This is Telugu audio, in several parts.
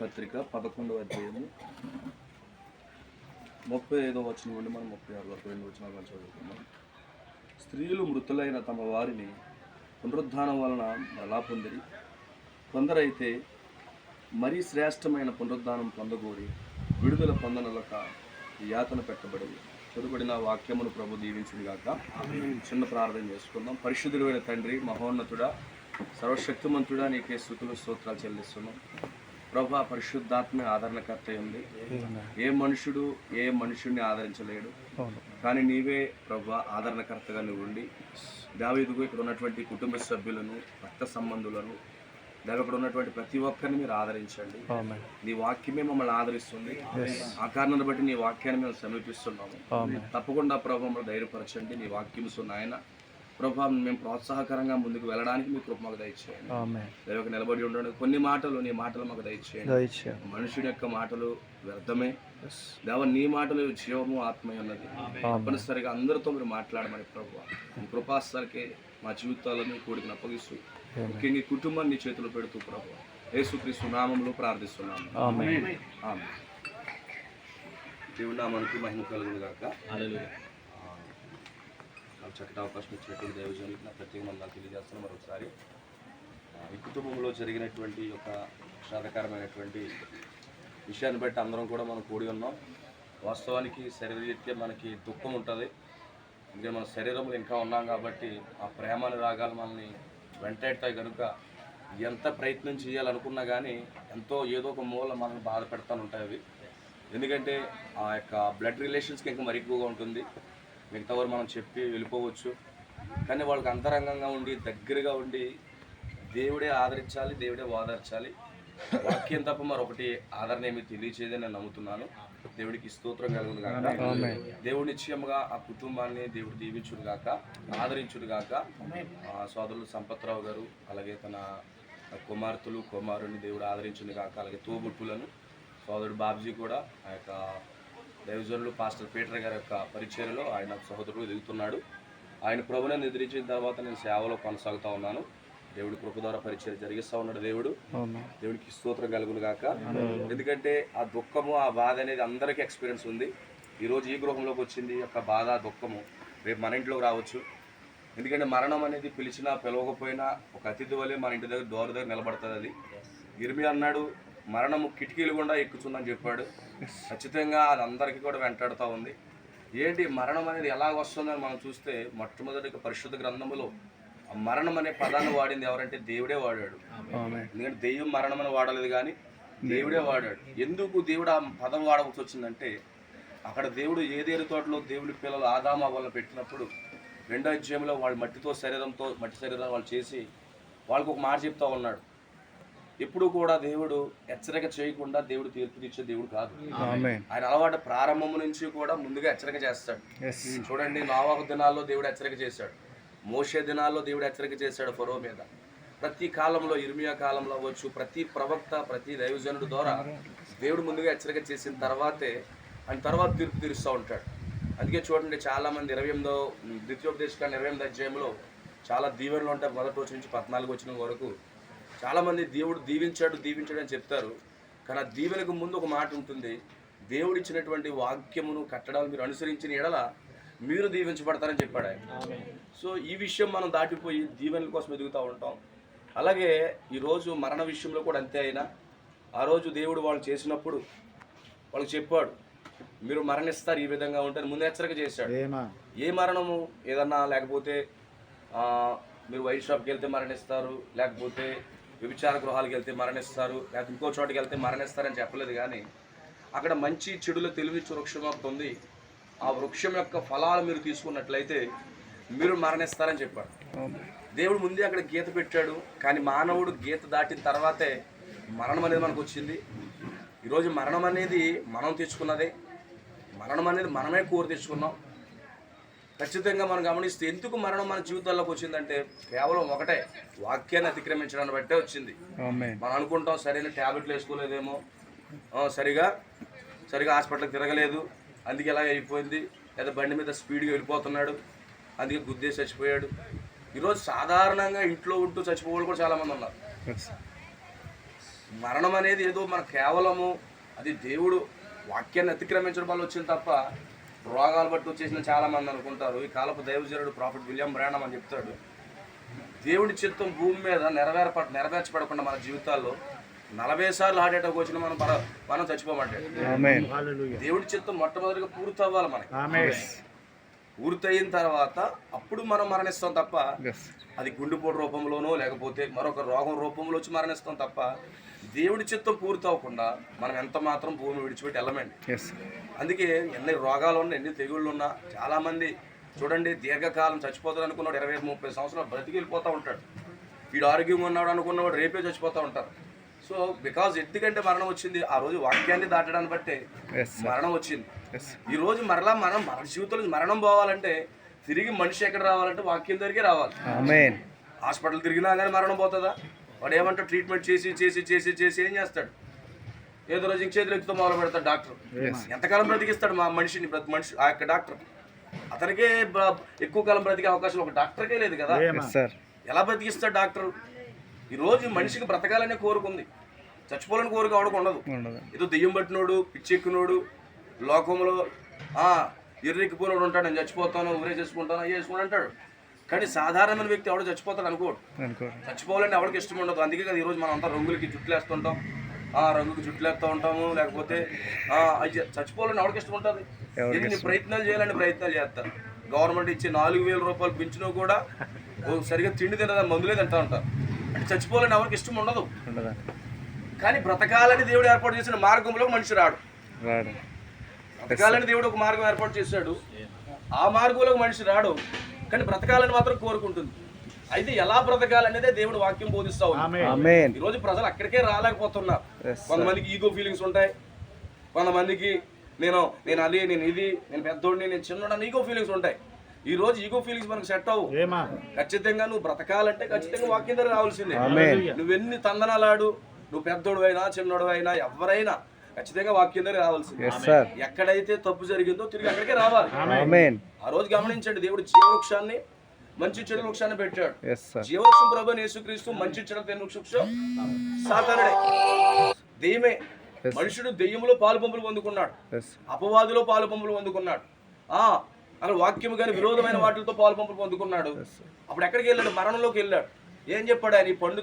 పత్రిక పదకొండవ అధ్యాయము. ముప్పై ఐదో వచ్చిన నుండి మనం ముప్పై ఆరు వరకు రెండు వచ్చిన మనం చదువుకుందాం. స్త్రీలు మృతులైన తమ వారిని పునరుద్ధానం వలన ఎలా పొందిరి. కొందరైతే మరీ శ్రేష్టమైన పునరుద్ధానం పొందగోరి విడుదల పొందనలక యాతన పెట్టబడి చదువుబడిన వాక్యమును ప్రభు దీవించింది గాక. చిన్న ప్రార్థన చేసుకుందాం. పరిశుద్ధుడైన తండ్రి మహోన్నతుడా సర్వశక్తిమంతుడా నీకే స్థుతులు స్తోత్రాలు చెల్లిస్తున్నాం. ప్రభా పరిశుద్ధాత్మ ఆదరణకర్త ఉంది ఏ మనుషుడు ఏ మనుషుడిని ఆదరించలేడు. కానీ నీవే ప్రభా ఆదరణకర్తగా నువ్వు ఉండి దావీదుకు ఇక్కడ ఉన్నటువంటి కుటుంబ సభ్యులను రక్త సంబంధులను దాని ఇక్కడ ఉన్నటువంటి ప్రతి ఒక్కరిని మీరు ఆదరించండి. నీ వాక్యమే మమ్మల్ని ఆదరిస్తుంది. ఆ కారణాన్ని బట్టి నీ వాక్యాన్ని మేము సమీపిస్తున్నాము. తప్పకుండా ప్రభావ మమ్మల్ని ధైర్యపరచండి. నీ వాక్యం నాయన. ప్రభావం మేము ప్రోత్సాహకరంగా ముందుకు వెళ్ళడానికి మీ కృప మాకు దయచేయండి. దైవకు నిలబడి ఉండడానికి కొన్ని మాటలు నీ మాటలు మాకు దయచేయండి. మనుషుని యొక్క మాటలు వ్యర్థమే. దేవ నీ మాటలు జీవము ఆత్మ ఉన్నది తప్పనిసరిగా అందరితో మీరు మాట్లాడమని ప్రభు. మీ కృపాస్థలకే మా జీవితాలను కూడికి అప్పగిస్తూ ముఖ్యంగా కుటుంబాన్ని నీ చేతిలో పెడుతూ ప్రభు. యేసుక్రీస్తు నామంలో ప్రార్థిస్తున్నాము. దేవుడు నామానికి మహిమ కలుగును గాక. నాకు చక్కటి అవకాశం ఇచ్చినటువంటి దైవజనులకు నా ప్రత్యేకంగా నాకు తెలియజేస్తున్నాను మరొకసారి. ఆ, ఈ కుటుంబంలో జరిగినటువంటి ఒక విషాదకరమైనటువంటి విషయాన్ని బట్టి అందరం కూడా మనం కూడి ఉన్నాం. వాస్తవానికి శరీరరీత్యా మనకి దుఃఖం ఉంటుంది. ఇంకా మన శరీరంలో ఇంకా ఉన్నాం కాబట్టి ఆ ప్రేమ రాగాలు మనల్ని వెంటాడతాయి కనుక ఎంత ప్రయత్నం చేయాలనుకున్నా కానీ ఎంతో ఏదో ఒక మూల మనల్ని బాధ పెడతాను ఉంటాయి అవి. ఎందుకంటే ఆ యొక్క బ్లడ్ రిలేషన్స్కి ఇంకా మరి ఎక్కువగా ఉంటుంది. మిగతా వారు మనం చెప్పి వెళ్ళిపోవచ్చు. కానీ వాళ్ళకి అంతరంగంగా ఉండి దగ్గరగా ఉండి దేవుడే ఆదరించాలి దేవుడే ఓదార్చాలి. వాక్యం తప్ప మరొకటి ఆదరణ ఏమి తెలియచేదని నేను నమ్ముతున్నాను. దేవుడికి స్తోత్రం కలుగును గాక. దేవుడు నిశ్చయముగా ఆ కుటుంబాన్ని దేవుడు దీవించుడు గాక ఆదరించుడు గాక. ఆ సోదరులు సంపత్రావు గారు అలాగే తన కుమార్తెలు కుమారుని దేవుడు ఆదరించుడు గాక అలాగే తోబుట్టులను సోదరుడు బాబ్జీ కూడా ఆ యొక్క దైవజనులు పాస్టర్ పీటర్ గారి యొక్క పరిచర్యలో ఆయన సహోదరుడు ఎదుగుతున్నాడు. ఆయన ప్రభుని నిద్రించిన తర్వాత నేను సేవలో కొనసాగుతా ఉన్నాను. దేవుడి కృప ద్వారా పరిచయం జరిగిస్తా ఉన్నాడు దేవుడు. దేవుడికి స్తోత్రం కలుగును గాక. ఎందుకంటే ఆ దుఃఖము ఆ బాధ అనేది అందరికీ ఎక్స్పీరియన్స్ ఉంది. ఈరోజు ఈ గృహంలోకి వచ్చింది యొక్క బాధ దుఃఖము. రేపు మన ఇంట్లోకి రావచ్చు. ఎందుకంటే మరణం అనేది పిలిచినా పిలవకపోయినా ఒక అతిథి వలె మన ఇంటి దగ్గర డోర్ దగ్గర నిలబడుతుంది అది. ఇర్మి అన్నాడు మరణము కిటికీలు గుండా ఎక్కుతుందని చెప్పాడు. ఖచ్చితంగా అది అందరికీ కూడా వెంటాడుతూ ఉంది. ఏంటి మరణం అనేది ఎలా వస్తుందని మనం చూస్తే మొట్టమొదటిగా పరిశుద్ధ గ్రంథములో ఆ మరణం అనే పదాన్ని వాడింది ఎవరంటే దేవుడే వాడాడు. ఎందుకంటే దెయ్యం మరణం అని వాడలేదు కానీ దేవుడే వాడాడు. ఎందుకు దేవుడు ఆ పదం వాడవలసి వచ్చిందంటే అక్కడ దేవుడు ఏదేరు తోటలో దేవుడి పిల్లలు ఆదామ వాళ్ళని పెట్టినప్పుడు రెండో అధ్యాయంలో వాళ్ళు మట్టితో శరీరంతో మట్టి శరీరం వాళ్ళు చేసి వాళ్ళకు ఒక మాట చెప్తా ఉన్నాడు. ఎప్పుడు కూడా దేవుడు హెచ్చరిక చేయకుండా దేవుడు తీర్పు తీర్చే దేవుడు కాదు. ఆయన అలవాటు ప్రారంభం నుంచి కూడా ముందుగా హెచ్చరిక చేస్తాడు. చూడండి నోవాహు దినాల్లో దేవుడు హెచ్చరిక చేశాడు. మోషే దినాల్లో దేవుడు హెచ్చరిక చేశాడు ఫరో మీద. ప్రతి కాలంలో ఇర్మియా కాలంలో అవ్వచ్చు ప్రతి ప్రవక్త ప్రతి దైవజనుడు ద్వారా దేవుడు ముందుగా హెచ్చరిక చేసిన తర్వాతే ఆయన తర్వాత తీర్పు తీరుస్తూ ఉంటాడు. అందుకే చూడండి చాలా మంది ఇరవై ఎనిమిదో ద్వితీయోపదేశకాండ ఇరవై ఎనిమిది అధ్యాయంలో చాలా దీవెనలు ఉంటాయి. మొదటి రోజు నుంచి పద్నాలుగు వచ్చిన వరకు చాలామంది దేవుడు దీవించాడు దీవించాడు అని చెప్తారు. కానీ ఆ దీవెనకు ముందు ఒక మాట ఉంటుంది. దేవుడు ఇచ్చినటువంటి వాక్యమును కట్టడాలు మీరు అనుసరించిన ఎడల మీరు దీవించబడతారని చెప్పాడు ఆయన. సో ఈ విషయం మనం దాటిపోయి దీవెనల కోసం ఎదుగుతూ ఉంటాం. అలాగే ఈరోజు మరణ విషయంలో కూడా అంతే అయినా ఆ రోజు దేవుడు వాళ్ళు చేసినప్పుడు వాళ్ళకి చెప్పాడు మీరు మరణిస్తారు ఈ విధంగా ఉంటారు ముందు హెచ్చరిక చేశాడు. ఏ మరణము? ఏదన్నా లేకపోతే ఆ, మీరు వైన్ షాప్కి వెళ్తే మరణిస్తారు లేకపోతే వ్యభిచార గృహాలకు వెళ్తే మరణిస్తారు లేకపోతే ఇంకో చోటుకి వెళ్తే మరణిస్తారని చెప్పలేదు కానీ అక్కడ మంచి చెడుల తెలివి వృక్షం ఒకటి ఉంది. ఆ వృక్షం యొక్క ఫలాలు మీరు తీసుకున్నట్లయితే మీరు మరణిస్తారని చెప్పాడు. దేవుడు ముందే అక్కడ గీత పెట్టాడు కానీ మానవుడు గీత దాటిన తర్వాతే మరణం అనేది మనకు వచ్చింది. ఈరోజు మరణం అనేది మనం తెచ్చుకున్నదే. మరణం అనేది మనమే కోరి తెచ్చుకున్నాం. ఖచ్చితంగా మనం గమనిస్తే ఎందుకు మరణం మన జీవితాల్లోకి వచ్చిందంటే కేవలం ఒకటే వాక్యాన్ని అతిక్రమించడాన్ని బట్టే వచ్చింది. మనం అనుకుంటాం సరైన ట్యాబ్లెట్లు వేసుకోలేదేమో. సరిగా సరిగా హాస్పిటల్కి తిరగలేదు. అందుకే ఇలా అయిపోయింది. లేదా బండి మీద స్పీడ్గా వెళ్ళిపోతున్నాడు. అందుకే గుద్దేసి చచ్చిపోయాడు. ఈరోజు సాధారణంగా ఇంట్లో ఉంటూ చచ్చిపోవాలి కూడా చాలామంది ఉన్నారు. మరణం అనేది ఏదో మన కేవలము అది దేవుడు వాక్యాన్ని అతిక్రమించడం వల్ల వచ్చింది తప్ప రోగాలు బట్టి వచ్చేసిన చాలా మంది అనుకుంటారు. ఈ కాలపు దైవజనుడు ప్రాఫిట్ విలియం బ్రాండమ్ అని చెప్తాడు. దేవుడి చిత్తం భూమి మీద నెరవేరప నెరవేర్చబడకుండా మన జీవితాల్లో నలభై సార్లు హార్ట్ అటాక్ వచ్చిన మనం మన- చచ్చిపోమంటే దేవుడి చిత్తం మొట్టమొదటిగా పూర్తి అవ్వాలి మనకి ఆమేన్ పూర్తయిన తర్వాత అప్పుడు మనం మరణిస్తాం తప్ప అది గుండెపోటు రూపంలోనో లేకపోతే మరొక రోగం రూపంలో వచ్చి మరణిస్తాం తప్ప దేవుడి చిత్తం పూర్తి అవ్వకుండా మనం ఎంత మాత్రం భూమి విడిచిపెట్టి వెళ్ళమండి. అందుకే ఎన్ని రోగాలు ఉన్నా ఎన్ని తెగుళ్ళు ఉన్నా చాలామంది చూడండి దీర్ఘకాలం చచ్చిపోతాడు అనుకున్నాడు ఇరవై ముప్పై సంవత్సరాలు బ్రతికి వెళ్ళిపోతూ ఉంటాడు. వీడు ఆరోగ్యంగా ఉన్నాడు అనుకున్నవాడు రేపే చచ్చిపోతూ ఉంటారు. సో బికాజ్ ఎందుకంటే మరణం వచ్చింది ఆ రోజు వాక్యాన్ని దాటడాన్ని బట్టే మరణం వచ్చింది. ఈ రోజు మరలా మనం మన జీవితంలో మరణం పోవాలంటే తిరిగి మనిషి ఎక్కడ రావాలంటే వాక్యం దగ్గరికి రావాలి. హాస్పిటల్ తిరిగినా కానీ మరణం పోతుందా? వాడు ఏమంటాడు? ట్రీట్మెంట్ చేసి చేసి చేసి చేసి ఏం చేస్తాడు? ఏదో రోజు ఇంక చేతులు ఎత్తుతో మొదలు పెడతాడు డాక్టర్. ఎంతకాలం బ్రతికిస్తాడు మా మనిషిని? మనిషి ఆ యొక్క డాక్టర్. అతనికే ఎక్కువ కాలం బ్రతికే అవకాశం ఒక డాక్టర్కే లేదు కదా? ఎలా బ్రతికిస్తాడు డాక్టర్? ఈ రోజు మనిషికి బ్రతకాలనే కోరుకుంది. చచ్చిపోవాలని కోరిక ఆవిడకు ఉండదు. ఏదో దెయ్యం పట్టినోడు పిచ్చెక్కినోడు లోకంలో ఆ ఎర్రెక్కిపోయినోడు ఉంటాడు నేను చచ్చిపోతాను ఊరే చేసుకుంటాను అయ్యే చేసుకుని అంటాడు. కానీ సాధారణమైన వ్యక్తి ఎవడో చచ్చిపోతాడు అనుకోడు. అనుకో చచ్చిపోవాలంటే ఎవరికి ఇష్టం ఉండదు. అందుకే కదా ఈరోజు మనం అంతా రంగులకి జుట్లు వేస్తుంటాం ఆ రంగుకి జుట్లు వేస్తూ ఉంటాము లేకపోతే చచ్చిపోవాలని ఎవరికి ఇష్టం ఉంటుంది. ఎన్ని ప్రయత్నాలు చేయాలని ప్రయత్నాలు చేస్తారు గవర్నమెంట్ ఇచ్చే నాలుగు వేల రూపాయలు పెంచినా కూడా సరిగా తిండి తినదని మందులే తింటా ఉంటారు అంటే చచ్చిపోవాలని ఎవరికి ఇష్టం ఉండదు. ఉండదా. కానీ బ్రతకాలని దేవుడు ఏర్పాటు చేసిన మార్గంలో మనిషి రాడు. బ్రతకాలని దేవుడు ఒక మార్గం ఏర్పాటు చేశాడు. ఆ మార్గంలో మనిషి రాడు. కానీ బ్రతకాలని మాత్రం కోరుకుంటుంది. అయితే ఎలా బ్రతకాలనేదే దేవుడు వాక్యం బోధిస్తా ఈ రోజు ప్రజలు అక్కడికే రాలేకపోతున్నారు. కొంతమందికి ఈగో ఫీలింగ్స్ ఉంటాయి. కొంతమందికి నేను నేను అది నేను ఇది నేను పెద్దోడిని నేను చిన్నోడని ఈగో ఫీలింగ్స్ ఉంటాయి. ఈ రోజు ఈగో ఫీలింగ్స్ మనకు సెట్ అవ్వు. ఖచ్చితంగా నువ్వు బ్రతకాలంటే ఖచ్చితంగా వాక్యం దగ్గర రావాల్సిందే. ఆమేన్. నువ్వెన్ని తందనాలాడు నువ్వు పెద్దోడు అయినా చిన్నోడు అయినా ఎవరైనా ఖచ్చితంగా వాక్యం దగ్గర రావాల్సిందే. ఎక్కడైతే తప్పు జరిగిందో తిరిగి అక్కడికే రావాలి. ఆ రోజు గమనించండి దేవుడు జీవవృక్షాన్ని మంచి చెడు వృక్షాన్ని పెట్టాడు. జీవవృక్షం ప్రభు యేసుక్రీస్తు మంచి చెడు తెను వృక్షం. సాతానుడే. దెయ్యమే. మనుషుడు దెయ్యములో పాలు పంపులు పొందుకున్నాడు. అపవాదులో పాలు పంపులు పొందుకున్నాడు. ఆ అక్కడ వాక్యము కానీ విరోధమైన వాటితో పాలు పంపులు పొందుకున్నాడు. అప్పుడు ఎక్కడికి వెళ్ళాడు? మరణంలోకి వెళ్ళాడు. ఏం చెప్పాడు ఆయన? ఈ పండు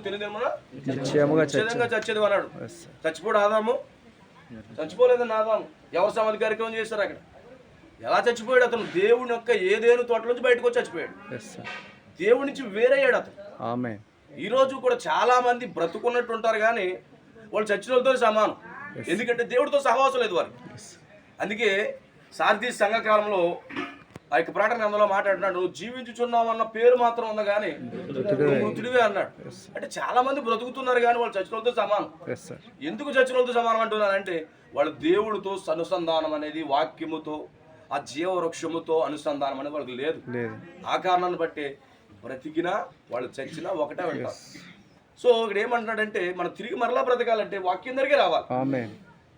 ఖచ్చితంగా చచ్చేది అన్నాడు. చచ్చిపోడు ఆదాము. చచ్చిపోలేదని ఆదాము. ఎవరు సమాధి కార్యక్రమం చేశారు అక్కడ? ఎలా చచ్చిపోయాడు అతను? దేవుని యొక్క ఏదేను తోట నుంచి బయటకు వచ్చి చచ్చిపోయాడు. దేవుడి నుంచి వేరయ్యాడు అతను. ఈ రోజు కూడా చాలా మంది బ్రతుకున్నట్టు ఉంటారు కానీ వాళ్ళు చచ్చిన వాళ్ళతో సమానం. ఎందుకంటే దేవుడితో సహవాసం లేదు వారికి. అందుకే సారథి సంఘకాలంలో ఆ యొక్క ప్రకటన గ్రంథంలో మాట్లాడినాడు నువ్వు జీవించుచున్నావు అన్న పేరు మాత్రం ఉంది కానీ మృతుడివే అన్నాడు. అంటే చాలా మంది బ్రతుకుతున్నారు కానీ వాళ్ళు చచ్చిన వాళ్ళతో సమానం ఎందుకు చచ్చిన వాళ్ళతో సమానం అంటున్నానంటే వాళ్ళు దేవుడితో అనుసంధానం అనేది వాక్యముతో ఆ జీవవృక్షముతో అనుసంధానం అనేది వాళ్ళకి లేదు. ఆ కారణాన్ని బట్టే బ్రతికినా వాళ్ళు చచ్చినా ఒకటే ఉంటారు. సో ఇక్కడ ఏమంటున్నాడంటే మనం తిరిగి మరలా బ్రతకాలంటే వాక్యం దగ్గరికి రావాలి.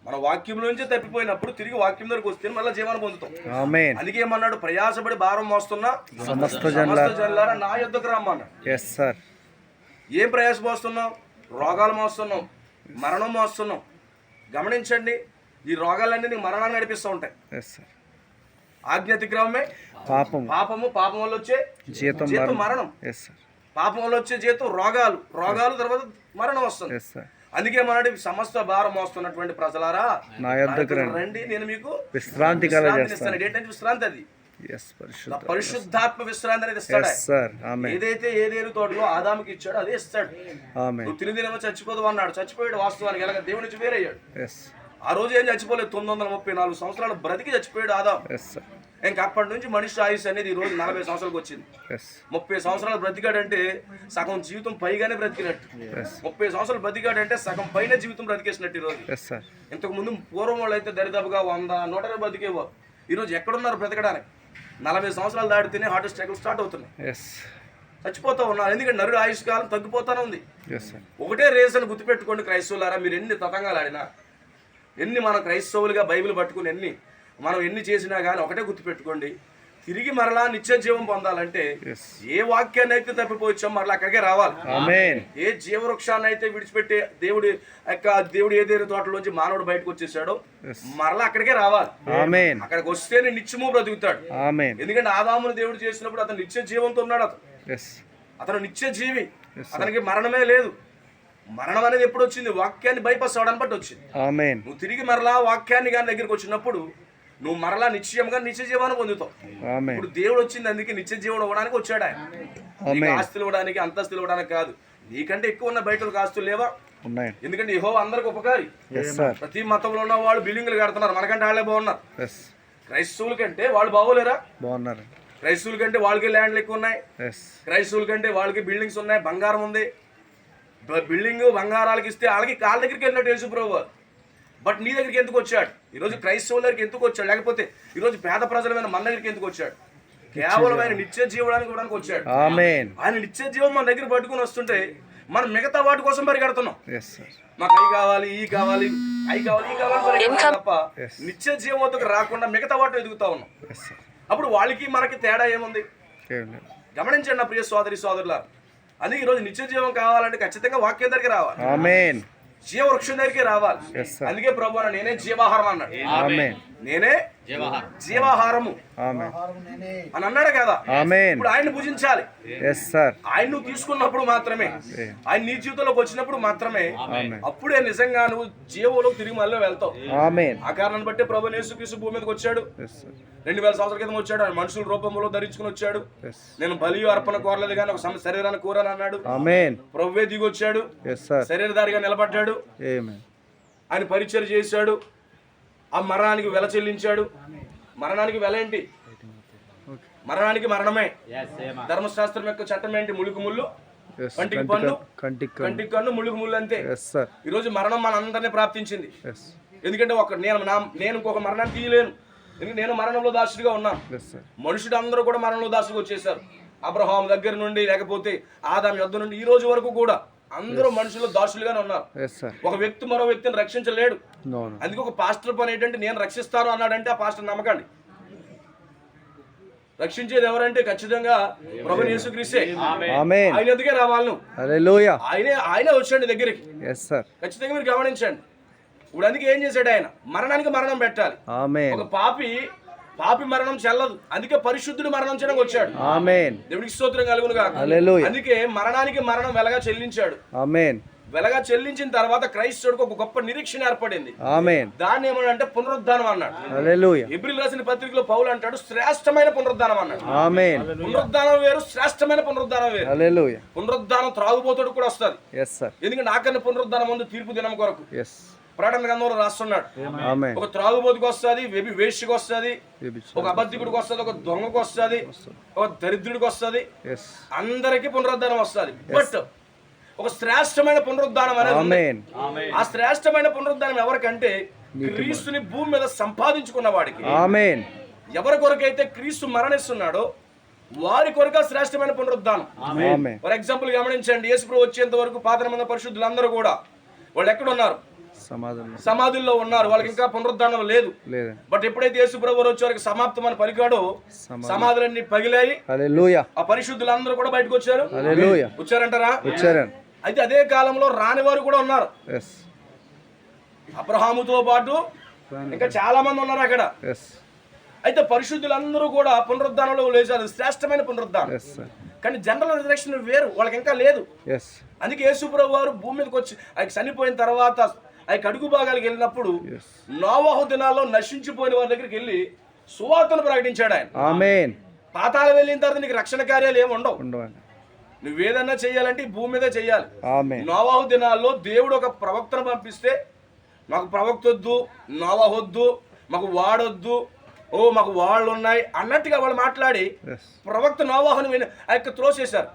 మన వాక్యం నుంచే తప్పిపోయినప్పుడు తిరిగి వాక్యం దగ్గరకు వస్తే మళ్ళీ జీవనం పొందుతాం. అందుకే ఏమన్నాడు? ప్రయాసపడి భారం మోస్తున్నా. సమస్త జనుల సమస్త జనులారా నా యొద్దకు రమ్మన్నాడు. సార్ ఏం ప్రయాస మోస్తున్నాం రోగాలు మోస్తున్నాం మరణం మోస్తున్నాం గమనించండి ఈ రోగాలన్నీ నీకు మరణాన్ని నడిపిస్తూ ఉంటాయి. ఎస్ సార్ ఆజ్ఞ అతిక్రమమే. పాపం. పాపము పాపం వల్ల వచ్చే జీతం మరణం. పాపం వల్ల వచ్చే జీతం రోగాలు. రోగాలు తర్వాత మరణం వస్తుంది. అందుకే మనడి సమస్త భారం మోస్తున్నటువంటి ప్రజలారా నా రండి. నేను మీకు విశ్రాంతి ఇస్తాను. ఏంటంటే విశ్రాంతి అది. పరిశుద్ధాత్మ విశ్రాంతి అనేది ఇస్తాడు. ఏదైతే ఏదేను తోటలో ఆదాముకి ఇచ్చాడో అదే ఇస్తాడు. నువ్వు తినదినేమో చచ్చిపోదు అన్నాడు. చచ్చిపోయాడు వాస్తవానికి. ఎలాగ? దేవుడి నుంచి వేరయ్యాడు. ఆ రోజు ఏం చచ్చిపోలేదు? తొమ్మిది వందల ముప్పై నాలుగు సంవత్సరాలు బ్రతికి చచ్చిపోయాడు ఆదాం ఇంకా అప్పటి నుంచి మనిషి ఆయుష్ అనేది ఈ రోజు నలభై సంవత్సరాలకు వచ్చింది. ముప్పై సంవత్సరాలు బ్రతికాడంటే సగం జీవితం పైగానే బ్రతికినట్టు. ముప్పై సంవత్సరాలు బ్రతికాడంటే సగం పైన జీవితం బ్రతికేసినట్టు ఈరోజు ఇంతకు ముందు పూర్వం వాళ్ళు అయితే దరిదాపుగా వంద నూట ఇరవై బతికేవారు ఈరోజు ఎక్కడున్నారు బ్రతకడానికి? నలభై సంవత్సరాలు దాటితేనే హార్ట్ స్ట్రగుల్ స్టార్ట్ అవుతున్నాయి. చచ్చిపోతా ఉన్నారు. ఎందుకంటే నరుడు ఆయుష్ కాలం తగ్గిపోతానే ఉంది. ఒకటే రేస్ అని గుర్తుపెట్టుకోండి క్రైస్తవులారా మీరు ఎన్ని తతంగాలు ఆడినా ఎన్ని మన క్రైస్తవులుగా బైబిల్ పట్టుకుని ఎన్ని మనం ఎన్ని చేసినా కానీ ఒకటే గుర్తుపెట్టుకోండి. తిరిగి మరలా నిత్య జీవం పొందాలంటే ఏ వాక్యాన్ని అయితే తప్పిపోవచ్చో మరలా అక్కడికే రావాలి. ఏ జీవవృక్షాన్ని అయితే విడిచిపెట్టి దేవుడి యొక్క దేవుడు ఏదైనా తోటలోంచి మానవుడు బయటకు వచ్చేసాడో. మరలా అక్కడికే రావాలి. అక్కడికి వస్తేనే నిత్యము బ్రతుకుతాడు. ఎందుకంటే ఆదామును దేవుడు చేసినప్పుడు అతను నిత్య జీవంతో ఉన్నాడు అతను. అతను నిత్య జీవి. అతనికి మరణమే లేదు. మరణం అనేది ఎప్పుడు వచ్చింది? వాక్యాన్ని బైపాస్ అవడానికి బట్టి వచ్చింది నువ్వు తిరిగి మరలా వాక్యాన్ని కానీ దగ్గరికి వచ్చినప్పుడు నువ్వు మరలా నిశ్చయంగా నిత్య జీవాన్ని పొందుతావు. ఇప్పుడు దేవుడు వచ్చింది అందుకే నిత్య జీవుడు ఇవ్వడానికి వచ్చాడు ఆయన. ఆస్తులు ఇవ్వడానికి అంతస్తులు ఇవ్వడానికి కాదు. నీకంటే ఎక్కువ ఉన్న బయట ఆస్తులు లేవా? ఎందుకంటే యహో అందరికి ఉపకారి. ప్రతి మతంలో ఉన్న వాళ్ళు బిల్డింగ్లు కడుతున్నారు. మనకంటే వాళ్ళే బాగున్నారు. క్రైస్తవుల కంటే వాళ్ళు బాగోలేరా? బాగున్నారు. క్రైస్తవుల కంటే వాళ్ళకి ల్యాండ్లు ఎక్కువ ఉన్నాయి. క్రైస్తవుల కంటే వాళ్ళకి బిల్డింగ్స్ ఉన్నాయి. బంగారం ఉంది. బిల్డింగ్ బంగారాలకి ఇస్తే వాళ్ళకి కాళ్ళ దగ్గరికి వెళ్ళినట్టు యేసు ప్రభు. బట్ నీ దగ్గరికి ఎందుకు వచ్చాడు? ఈరోజు క్రైస్తవుల దగ్గరికి ఎందుకు వచ్చాడు? లేకపోతే ఈరోజు పేద ప్రజలమైన మన దగ్గరికి ఎందుకు వచ్చాడు? కేవలం ఆయన నిత్య జీవడానికి ఇవ్వడానికి వచ్చాడు. ఆమెన్ ఆయన నిత్య జీవం మన దగ్గర పట్టుకుని వస్తుంటే మనం మిగతా వాటి కోసం పరిగెడుతున్నాం. మాకు అవి కావాలి ఈ కావాలి అవి కావాలి ఈ కావాలి పరిగెడుతున్నాం తప్ప. నిత్య జీవం వద్దకు రాకుండా మిగతా వాటి ఎదుగుతా ఉన్నాం. అప్పుడు వాళ్ళకి మనకి తేడా ఏముంది? గమనించండి నా ప్రియ సోదరి సోదరుల అందుకే ఈరోజు నిత్య జీవం కావాలంటే ఖచ్చితంగా వాక్యం దగ్గరికి రావాలి. ఆమెన్ జీవవృక్షం దగ్గరికి రావాలి. అందుకే ప్రభు నేనే జీవాహారం అన్నాడు. నేనే జీవాహారము. అని అన్నాడు కదా. ఆమెన్. ఇప్పుడు ఆయన సార్ ఆయన నువ్వు తీసుకున్నప్పుడు మాత్రమే. ఆయన నీ జీవితంలోకి వచ్చినప్పుడు మాత్రమే ఆమెన్ అప్పుడే నిజంగా నువ్వు జీవంలోకి తిరిగి మళ్ళీ వెళ్తావు. ఆమెన్ ఆ కారణాన్ని బట్టి ప్రభు యేసుక్రీస్తు భూమి మీదకి వచ్చాడు. రెండు వేల సంవత్సరాల క్రితం వచ్చాడు. ఆయన మనుషుల రూపంలో ధరించుకుని వచ్చాడు. నేను బలి అర్పణ కోరలేదు కానీ ఒక సమ- శరీరాన్ని కోరాను అన్నాడు. ఆమెన్ ప్రభువే దిగి వచ్చాడు. శరీరధారిగా నిలబడ్డాడు. ఆయన పరిచయం చేశాడు. ఆ మరణానికి వెల చెల్లించాడు. మరణానికి వెల ఏంటి? ఓకే మరణానికి మరణమే. ధర్మశాస్త్రం యొక్క చట్టం ఏంటి? ములుగు ముళ్ళు. కంటికి కంటి పన్ను కంటికి కంటికి కన్ను ములుగు ముళ్ళు అంతే. సార్ ఈరోజు మరణం మన అందరినీ ప్రాప్తించింది ఎందుకంటే ఒక నేను నా నేను ఇంకొక మరణాన్ని తీయలేను. ఎందుకంటే నేను మరణంలో దాసుడిగా ఉన్నాను. మనుషుడు అందరూ కూడా మరణంలో దాసుడికి వచ్చేసారు అబ్రహాం దగ్గర నుండి లేకపోతే ఆదాం యొద్ద నుండి ఈ రోజు వరకు కూడా అందరూ మనుషులు దాసులుగానే ఉన్నారు. ఒక వ్యక్తి మరో వ్యక్తిని రక్షించలేడు. అందుకే ఒక పాస్టర్ పని ఏంటంటే నేను రక్షిస్తాను అన్నాడంటే ఆ పాస్టర్ నమ్మకండి. రక్షించేది ఎవరంటే ఖచ్చితంగా ప్రభు యేసుక్రీస్తే. ఆమెన్ ఆయన ఎందుకే రావాలి నువ్వు హల్లెలూయా ఆయనే ఆయనే వచ్చాడు దగ్గరికి. ఖచ్చితంగా మీరు గమనించండి. ఇప్పుడు అందుకే ఏం చేశాడు ఆయన? మరణానికి మరణం పెట్టాలి. ఆమెన్ ఒక పాపి పాపి మరణం చెల్లదు. అందుకే పరిశుద్ధుడు మరణం చేయడానికి వచ్చాడు. ఆమెన్. దేవుడికి స్తోత్రం కలుగును కాక హల్లెలూయా. అందుకే మరణానికి మరణం వెలగా చెల్లించాడు. ఆమెన్. వెలగా చెల్లించిన తర్వాత క్రైస్తవుడికి ఒక గొప్ప నిరీక్షణ ఏర్పడింది. దాన్ని ఏమనంటే పునరుద్ధానం అన్నాడు. ఎబ్రిల్ రాసిన పత్రికలో పౌలు అంటాడు శ్రేష్టమైన పునరుద్ధానం అన్నాడు. పునరుద్ధానం వేరు శ్రేష్టమైన పునరుద్ధానం వేరు. పునరుద్ధానం త్రాగుబోతుడు కూడా వస్తుంది ఎందుకంటే నాకన్నా పునరుద్ధానం ముందు తీర్పు దినం కొరకు. ప్రకటన గ్రంథంలో రాస్తున్నాడు. ఆమెన్ ఒక త్రాగుబోతుకు వస్తుంది వెబి వేష్యకు వస్తుంది ఒక అబద్ధికుడికి వస్తుంది ఒక దొంగకు వస్తుంది ఒక దరిద్రుడికి వస్తుంది. అందరికీ పునరుద్ధానం వస్తుంది. బట్ ఒక శ్రేష్టమైన పునరుద్ధానం అనేది ఆ శ్రేష్టమైన పునరుద్ధానం ఎవరికంటే క్రీస్తుని భూమి మీద సంపాదించుకున్న వాడికి ఆమెన్ ఎవరి కొరకైతే క్రీస్తు మరణిస్తున్నాడో వారి కొరక శ్రేష్టమైన పునరుద్ధానం. ఆమెన్ ఫర్ ఎగ్జాంపుల్ గమనించండి. యేసుప్రభు వచ్చేంత వరకు పాత్రమైన పరిశుద్ధులందరూ కూడా వాళ్ళు ఎక్కడ ఉన్నారు సమాధుల్లో. ఉన్నారు. వాళ్ళకి ఇంకా పునరుద్ధానం లేదు. బట్ ఎప్పుడైతే యేసుప్రభు వారు వచ్చే వారికి సమాప్తం అని పలికాడో సమాధులన్నీ పగిలాయి. ఆ పరిశుద్ధులందరూ కూడా బయటకు వచ్చారు. వచ్చారంటారా? అయితే అదే కాలంలో రాని వారు కూడా ఉన్నారు. అబ్రహాముతో పాటు ఇంకా చాలా మంది ఉన్నారు అక్కడ. అయితే పరిశుద్ధులందరూ కూడా పునరుద్ధానంలో లేచారు. శ్రేష్టమైన పునరుద్ధానం. కానీ జనరల్ రిజరెక్షన్ వేరు. వాళ్ళకి ఇంకా లేదు. అందుకే యేసుప్రభు వారు భూమి మీదకి వచ్చి చనిపోయిన తర్వాత ఆయన కడుగు భాగాలకు వెళ్ళినప్పుడు నోవాహు దినాల్లో నశించిపోయిన వారి దగ్గరికి వెళ్ళి సువార్తను ప్రకటించాడు ఆయన. పాతాళం వెళ్ళిన తర్వాత నీకు రక్షణ కార్యాలు ఏమి ఉండవు. నువ్వేదన్నా చేయాలంటే భూమి మీదే చేయాలి. నోవాహు దినాల్లో దేవుడు ఒక ప్రవక్తను పంపిస్తే మాకు ప్రవక్త వద్దు నోవాహొద్దు మాకు వాడొద్దు ఓ మాకు వాళ్ళు ఉన్నాయి అన్నట్టుగా వాళ్ళు మాట్లాడి ప్రవక్త నోవాహుని ఆ యొక్క త్రోసేశారు.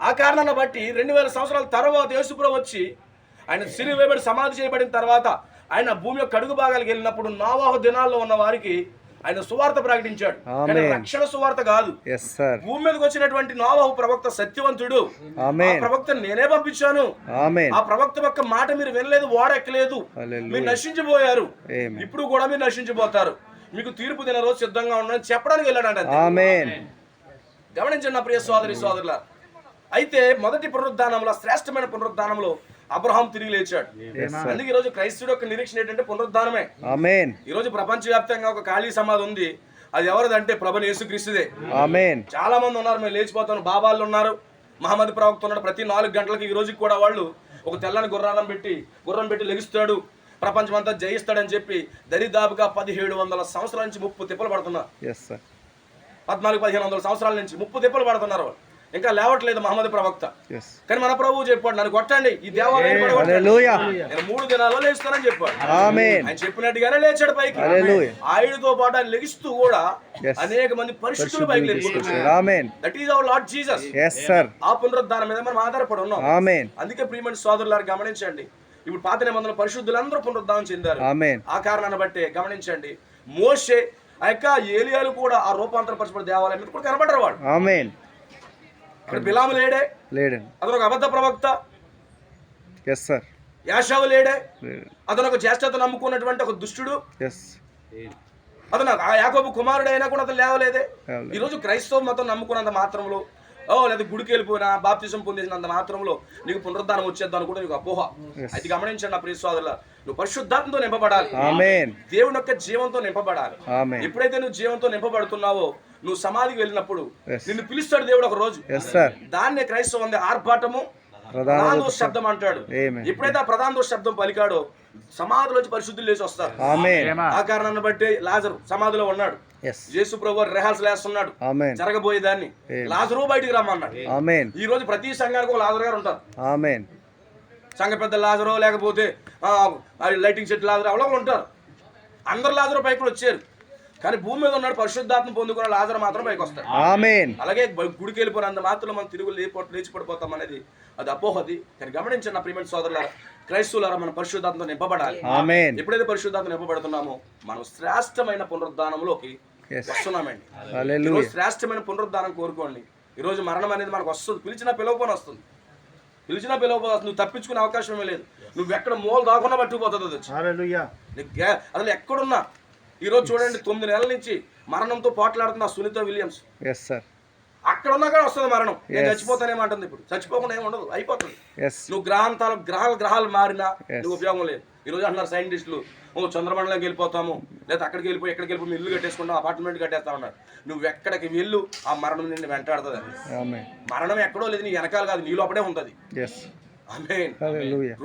ఆ కారణాన్ని బట్టి రెండు వేల సంవత్సరాల తర్వాత యేసుప్రభు వచ్చి ఆయన సిరి వేయబడి సమాధి చేయబడిన తర్వాత ఆయన భూమి యొక్క అడుగు భాగాలకు వెళ్ళినప్పుడు నోవాహు దినాల్లో ఉన్న వారికి ఆయన సువార్త ప్రకటించాడు. రక్షణ సువార్త కాదు. భూమి మీదకి వచ్చినటువంటి నోవాహు ప్రవక్త సత్యవంతుడు. ప్రవక్త నేనే పంపించాను. ఆ ప్రవక్త యొక్క మాట మీరు వినలేదు వాడెక్కలేదు. హల్లెలూయా మీరు నశించిపోయారు. ఇప్పుడు కూడా మీరు నశించిపోతారు. మీకు తీర్పు దిన రోజు సిద్ధంగా ఉండని చెప్పడానికి వెళ్ళాడంట గమనించండి నా ప్రియ సోదరి సోదరుల అయితే మొదటి పునరుద్ధానంలో శ్రేష్టమైన పునరుద్ధానంలో అబ్రహాం తిరిగి లేచాడు. అందుకే ఈరోజు క్రైస్తుడు యొక్క నిరీక్షణ ఏంటంటే పునరుద్ధానమే. ఆమెన్ ఈరోజు ప్రపంచవ్యాప్తంగా ఒక ఖాళీ సమాధి ఉంది. అది ఎవరిదంటే ప్రభుని యేసుక్రీస్తుదే. చాలా మంది ఉన్నారు మేము లేచిపోతాను బాబాలు ఉన్నారు. మహమ్మద్ ప్రవక్త ఉన్నాడు. ప్రతి నాలుగు గంటలకి ఈ రోజుకి కూడా వాళ్ళు ఒక తెల్లని గుర్రాలను పెట్టి గుర్రం పెట్టి లెగిస్తాడు ప్రపంచమంతా జయిస్తాడని చెప్పి దరిదాపుగా పదిహేడు వందల సంవత్సరాల నుంచి ముప్పు తిప్పలు పడుతున్నారు. పద్నాలుగు పదిహేను వందల సంవత్సరాల నుంచి ముప్పు తిప్పలు పడుతున్నారు వాళ్ళు. ఇంకా లేవట్లేదు మహమ్మద్ ప్రవక్త. కానీ మన ప్రభువు చెప్పాడు నన్ను కొట్టండి ఈ దేవాలయం నేను మూడు దినాల్లో లేస్తానని చెప్పాడు. ఆయన చెప్పినట్టుగానే లేచాడు పైకి. ఆయుడుతో పాటు ఆయన లెగిస్తూ కూడా. అనేక మంది పరిశుద్ధులు పైకి that is our Lord Jesus ఆ పునరుద్ధానం మీద మనం ఆధారపడి ఉన్నాం. అందుకే ప్రియమైన సోదరులారు గమనించండి. ఇప్పుడు పాత నిబంధనల పరిశుద్ధులందరూ పునరుద్ధానం చెందారు. ఆ కారణాన్ని బట్టి గమనించండి. మోషే ఆ యొక్క ఏలియాలు కూడా ఆ రూపాంతరపరచబడి దేవాలయం మీద కూడా కనబడరు వాడు అక్కడ బిలాము లేడే. లేడండి. అతను ఒక అబద్ధ ప్రవక్త. ఎస్ సార్ యాషావు లేడే. అతను ఒక జ్యేష్ఠత నమ్ముకున్నటువంటి ఒక దుష్టుడు. ఎస్ అతను యాకోబు కుమారుడు అయినా కూడా అతను లేవలేదే. ఈ రోజు క్రైస్తవ మతం నమ్ముకున్నంత మాత్రంలో ఓ లేదా గుడికి వెళ్ళిపోయినా బాప్తిజం పొందేసినంత మాత్రంలో నీకు పునరుద్ధానం వచ్చేద్దాం కూడా నీకు అపోహ. అది గమనించండి నా ప్రియ సోదరుల నువ్వు పరిశుద్ధాత్మతో నింపబడాలి. ఆమెన్. దేవుని యొక్క జీవంతో నింపబడాలి. ఆమెన్. ఎప్పుడైతే నువ్వు జీవంతో నింపబడుతున్నావో నువ్వు సమాధికి వెళ్ళినప్పుడు. నిన్ను పిలుస్తాడు దేవుడు ఒక రోజు. దాన్నే క్రైస్తవం ఆర్భాటము. ప్రధాన శబ్దం అంటాడు. ఎప్పుడైతే ఆ ప్రధాన దోష శబ్దం పలికాడో సమాధిలోంచి పరిశుద్ధులు లేచి వస్తారు. ఆమెన్. ఆ కారణాన్ని బట్టి లాజరు సమాధిలో ఉన్నాడు. యేసు ప్రభు రెహాల్స్ లేస్తున్నాడు ఆమెన్. జరగబోయేదాన్ని. లాజరు బయటికి రమ్మన్నాడు. ఆమెన్. ఈ రోజు ప్రతి సంఘానికి లాజర్ గారు ఉంటారు. ఆమెన్. సంఘ పెద్ద లాజరో లేకపోతే లైటింగ్ సెట్ లాజరో ఒకరు ఉంటారు. అందరు లాజరో పైకి వచ్చారు. కానీ భూమి మీద ఉన్నాడు పరిశుద్ధాత్మ పొందుకున్న లాజర్ మాత్రం పైకి వస్తాడు. అలాగే గుడికి వెళ్ళిపోయినంత మాత్రం మనం తిరుగు లేపో లేచి పడిపోతాం అనేది అది అపోహది. కానీ గమనించండి నా ప్రియమైన సోదరులారా క్రైస్తవులారా మన పరిశుద్ధాత్మతో నింపబడాలి. ఎప్పుడైతే పరిశుద్ధాత్మ నింపబడుతున్నామో మనం శ్రేష్టమైన పునరుద్ధానంలోకి. వస్తున్నామండి. శ్రేష్టమైన పునరుద్ధానం కోరుకోండి. ఈరోజు మరణం అనేది మనకు వస్తుంది. పిలిచినా పిలవకొని వస్తుంది. పిలిచినా పిలవకపోతే వస్తుంది. నువ్వు తప్పించుకునే అవకాశమే లేదు. నువ్వు ఎక్కడ మూల దాకుండా పట్టుకుపోతుంది అది అసలు ఎక్కడున్నా? ఈరోజు చూడండి తొమ్మిది నెలల నుంచి మరణంతో పోట్లాడుతున్న సునీత విలియమ్స్. ఎస్ సార్ అక్కడ ఉన్నా కానీ వస్తుంది మరణం. నేను. చచ్చిపోతానేమంటుంది ఇప్పుడు. చచ్చిపోకుండా ఏమి ఉండదు అయిపోతుంది. నువ్వు గ్రహాంతాలు గ్రహాలు గ్రహాలు మారినా. నువ్వు ఉపయోగం లేదు. ఈ రోజు అంటున్నారు సైంటిస్టులు ఓ చంద్రమండలంకి వెళ్ళిపోతాము లేదా అక్కడికి వెళ్ళిపోయి ఎక్కడికి వెళ్ళిపోయి ఇల్లు కట్టేసుకుంటాం అపార్ట్మెంట్ కట్టేస్తా ఉన్నారు నువ్వు ఎక్కడికి వెళ్ళు ఆ మరణం నిన్ను వెంటాడుతుంది మరణం ఎక్కడో లేదు నీ వెనకాల కాదు నీ లోపడే ఉంటుంది.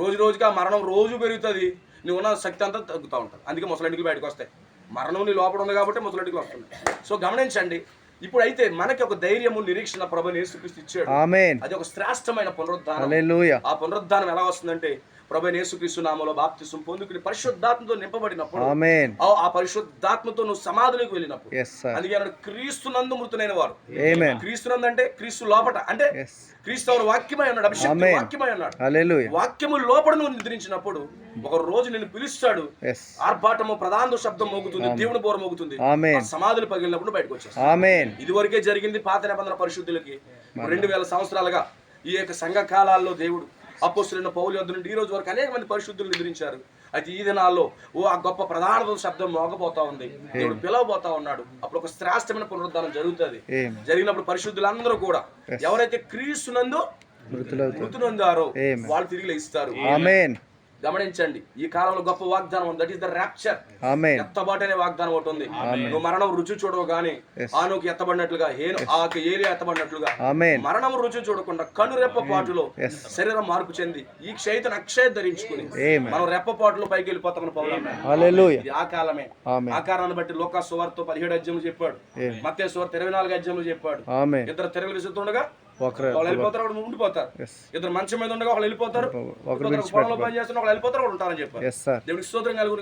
రోజు రోజుకి ఆ మరణం రోజు పెరుగుతుంది. నువ్వు ఉన్న శక్తి అంతా తగ్గుతూ ఉంటుంది. అందుకే ముసలంటికి బయటకు వస్తాయి. మరణం నీ లోపల ఉంది కాబట్టి ముసలంటికి వస్తుంది సో గమనించండి ఇప్పుడు అయితే మనకి ఒక ధైర్యము నిరీక్షణ ప్రభు యేసుక్రీస్తు ఇచ్చాడు. ఆమెన్. అది ఒక శ్రేష్టమైన పునరుద్ధానం. హల్లెలూయా. ఆ పునరుద్ధానం ఎలా వస్తుందంటే ప్రభు యేసుక్రీస్తు నామలో బాప్తిసం పొందుకుని పరిశుద్ధాత్మతో నింపబడినప్పుడు ఆ పరిశుద్ధాత్మతో నువ్వు సమాధిలోకి వెళ్ళినప్పుడు అందుకే అన్నాడు, క్రీస్తు నందు మృతులైన వారు. క్రీస్తు నందు అంటే క్రీస్తు లోపట అంటే ఎస్ క్రీస్తు ఎవరు వాక్యమై ఉన్నాడు అభిషేక్. వాక్యమై ఉన్నాడు. వాక్యము లోపల నువ్వు నిద్రించినప్పుడు ఒక రోజు నిన్ను పిలుస్తాడు. ఆర్భాటము ప్రధాన శబ్దం మోగుతుంది దేవుని బోర మోగుతుంది. సమాధులు పగిలినప్పుడు బయటకు వచ్చేస్తాడు ఇది వరకే జరిగింది పాత నిబంధన పరిశుద్ధులకి. రెండు వేల సంవత్సరాలుగా ఈ యొక్క సంఘ కాలాల్లో దేవుడు అపోస్తులైన పౌలు యొద్ద నుండి ఈ రోజు వరకు అనేక మంది పరిశుద్ధులు నిద్రించారు. అయితే ఈ దినాల్లో ఓ ఆ గొప్ప ప్రధాన శబ్దం మోగపోతా ఉంది. దేవుడు పిలవబోతా ఉన్నాడు. అప్పుడు ఒక శ్రేష్టమైన పునరుద్ధానం జరుగుతుంది. జరిగినప్పుడు పరిశుద్ధులందరూ కూడా ఎవరైతే క్రీస్తునందు Amen. వాళ్ళు తిరిగి ఆమెన్ గమనించండి ఈ కాలంలో గొప్ప వాగ్దానం దట్ ఈస్ ద ర్యాప్చర్ అనే వాగ్దానం ఒకటి ఉంది. నువ్వు మరణం రుచి చూడవు గాని. ఆనుకి ఎత్తబడినట్లుగా ఆ ఏరియా ఎత్తబడినట్లుగా మరణం రుచి చూడకుండా కనురెప్ప పాటులో Yes. శరీరం మార్పు చెంది ఈ క్షయితను అక్షయ ధరించుకుని. మనం రెప్పపాటులో పైకి వెళ్ళిపోతామని ఇది ఆ కాలమే. ఆ కారణాన్ని బట్టి లోకా సువార్తో పదిహేడు అధ్యాయులు చెప్పాడు. మత్తే సువార్త ఇరవై నాలుగు అధ్యాయులు చెప్పాడు. ఇద్దరు తిరగలు విసుతుండగా ఒకరు వాళ్ళు వెళ్ళిపోతారు ఒకడు ఉండిపోతారు. ఇద్దరు మంచం మీద ఉండగా వాళ్ళు వెళ్ళిపోతారు. ఒకరు ఒకరు పొలంలో పని చేస్తున్న వాళ్ళు వెళ్ళిపోతారు ఒకడు ఉంటారని చెప్పారు. దేవుడికి స్తోత్రం కలుగురు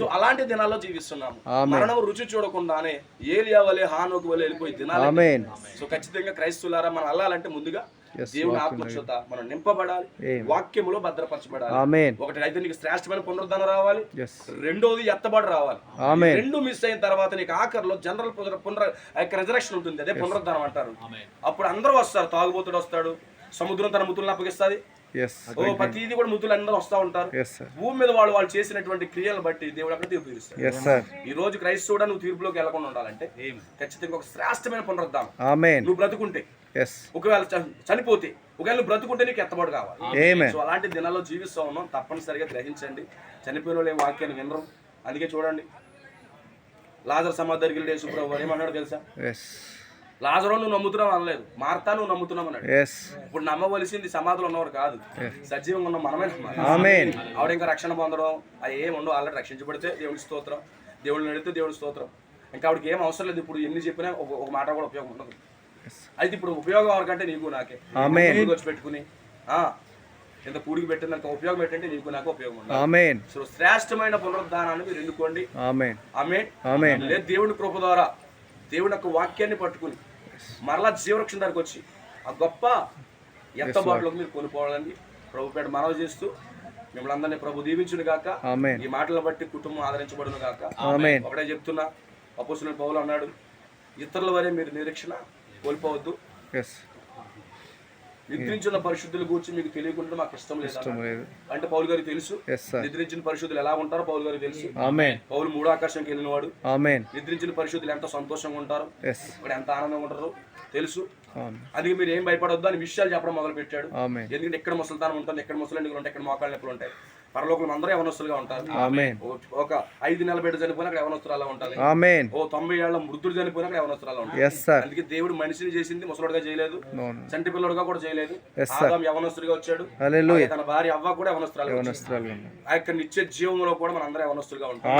సో అలాంటి దినాల్లో జీవిస్తున్నాము. మరణం రుచి చూడకుండానే ఏలియా వలె హానోకు వలె వెళ్ళిపోయి దినాలు సో ఖచ్చితంగా క్రైస్తులారా మనం అల్లాలంటే ముందుగా దేవుని ఆత్మక్షత మనం నింపబడాలి. వాక్యములో భద్రపరచబడాలి. ఆమెన్ ఒకటి అయితే నీకు శ్రేష్టమైన పునరుద్ధరణ రావాలి రెండోది ఎత్తబడి రావాలి. రెండు మిస్ అయిన తర్వాత నీకు ఆఖరిలో జనరల్ పునర రిజరక్షన్ ఉంటుంది అదే పునరుద్ధరణ అంటారు. అప్పుడు అందరూ వస్తారు తాగుబోతుడు వస్తాడు సముద్రం తన ముతులను అప్పగిస్తుంది. ఓ ప్రతిదీ కూడా మృతులు అందరూ వస్తూ ఉంటారు. భూమి మీద వాళ్ళు వాళ్ళు చేసినటువంటి క్రియలు బట్టి దేవుడు అక్కడ తీర్పు తీరుస్తాడు. ఈ రోజు క్రైస్తవుడా నువ్వు తీర్పులోకి వెళ్ళకుండా ఉండాలంటే ఖచ్చితంగా ఒక శ్రేష్టమైన పునరుద్ధానం ఆమెన్ నువ్వు బ్రతుకుంటే ఒకవేళ చనిపోతే ఒకవేళ బ్రతుకుంటే నీకు ఎత్తబడి కావాలి. సో అలాంటి దినాల్లో జీవిస్తూ ఉన్నాం. తప్పనిసరిగా గ్రహించండి. చనిపోయిన వాళ్ళు వాక్యాన్ని వినరు. అందుకే చూడండి. లాజర్ సమాధి యేసుప్రభు వారు ఏమన్నాడు తెలుసా? లాజరు నువ్వు నమ్ముతున్నావు అనలేదు. మార్తా నువ్వు నమ్ముతున్నావు అన్నాడు. ఇప్పుడు నమ్మవలసింది సమాధిలో ఉన్నవారు కాదు. సజీవంగా ఉన్న మనమే నమ్మాలి. ఆవిడ ఇంకా రక్షణ పొందడం అది ఏం ఉండవు. ఆల్రెడీ రక్షించబడితే దేవుడి స్తోత్రం. దేవుడిని నడితే దేవుడి స్తోత్రం. ఇంకా ఆవిడకి ఏం అవసరం లేదు. ఇప్పుడు ఎన్ని చెప్పినా ఒక మాట కూడా ఉపయోగం ఉండదు. అయితే ఇప్పుడు ఉపయోగం ఎవరికంటే నీకు నాకే. వచ్చి పెట్టుకుని ఆ, ఇంత కూడికి పెట్టింది ఉపయోగం పెట్టంటే నీకు నాకు ఉపయోగం ఆమెన్ సో శ్రేష్టమైన పునరుద్ధానాన్ని మీరు ఎన్నుకోండి. ఆమెన్ ఆమె ఆమెన్ లేదు దేవుని కృప ద్వారా దేవుని యొక్క వాక్యాన్ని పట్టుకుని మరలా జీవరక్షణ దగ్గరికి వచ్చి ఆ గొప్ప ఎత్తబాటులోకి మీరు కొనుక్కోవాలని ప్రభు పేట మనవి చేస్తూ మిమ్మల్ని అందరినీ ప్రభు దీవించును గాక. ఈ మాటలను బట్టి కుటుంబం ఆదరించబడును గాక. ఒకటే చెప్తున్నా అపోసిన పౌలు అన్నాడు ఇతరుల వరే మీరు నిరీక్షణ కోల్పోవద్దు. నిద్రించిన పరిశుద్ధుల గురించి మీకు తెలియకుండా మాకు ఇష్టం లేదు? అంటే పౌలు గారికి తెలుసు? నిద్రించిన పరిశుద్ధులు ఎలా ఉంటారో పౌలు గారికి తెలుసు. పౌలు మూడో ఆకర్షణకి వెళ్ళినవాడు. ఆమెన్ నిద్రించిన పరిశుద్ధులు ఎంత సంతోషంగా ఉంటారో? ఎంత ఆనందంగా ఉంటారో తెలుసు. అందుకే మీరు ఏం భయపడొద్దు అని విషయాలు చెప్పడం మొదలు పెట్టాడు ఎందుకంటే ఎక్కడ ముసలితనం ఉంటుంది ఎక్కడ ఉంటాయి ఎక్కడ మోకాళ్ళ నొప్పులు ఉంటాయి. పరలోకం అందరూ యవనస్తులుగా ఉంటారు. ఒక ఐదు నెలల బిడ్డ చనిపోయినా అక్కడ యవనస్తులు అలా ఆమెన్. ఓ తొంభై ఏళ్ళ మృతుడు చనిపోయినా అక్కడ యవనస్తులు అలా సార్ అందుకే దేవుడు మనిషిని చేసింది ముసలుడుగా చేయలేదు. చంటి పిల్లడుగా కూడా చేయలేదు. ఆదాం యవనస్తుడిగా వచ్చాడు. తన భార్య అవ్వ కూడా యవనస్తురాలు ఆ యొక్క నిత్య జీవంలో కూడా మన అందరం యవనస్తులుగా ఉంటాం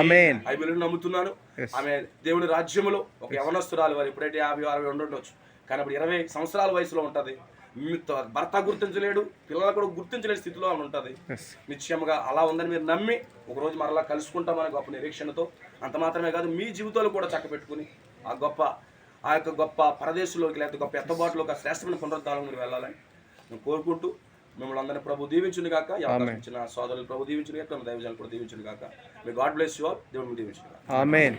ఐ బిలీవ్ నమ్ముతున్నాను. ఆమె దేవుని రాజ్యములో ఒక యవనస్తురాలు వారు ఎప్పుడైతే యాభై అరవై ఉండొచ్చు. కానీ అప్పుడు ఇరవై సంవత్సరాల వయసులో ఉంటుంది. భర్త గుర్తించలేడు పిల్లలు కూడా గుర్తించలేని స్థితిలో ఆమె ఉంటుంది. ఎస్ నిశ్చయముగా అలా ఉందని మీరు నమ్మి ఒకరోజు మరలా కలుసుకుంటామని గొప్ప నిరీక్షణతో అంత మాత్రమే కాదు మీ జీవితాలు కూడా చక్కబెట్టుకుని ఆ గొప్ప ఆ యొక్క గొప్ప పరదేశంలోకి లేకపోతే గొప్ప ఎత్తబాటులోకి ఆ శ్రేష్టమైన పునరుద్ధానం మీరు వెళ్ళాలని నేను కోరుకుంటూ మిమ్మల్ని అందరినీ ప్రభు దీవించును అవకాశం ఇచ్చిన సోదరులు ప్రభు దీవించును గాక దైవజాలు కూడా దీవించును గాక. మీ గాడ్ బ్లెస్ యు ఆల్ దేవుడు దీవించును ఆమెన్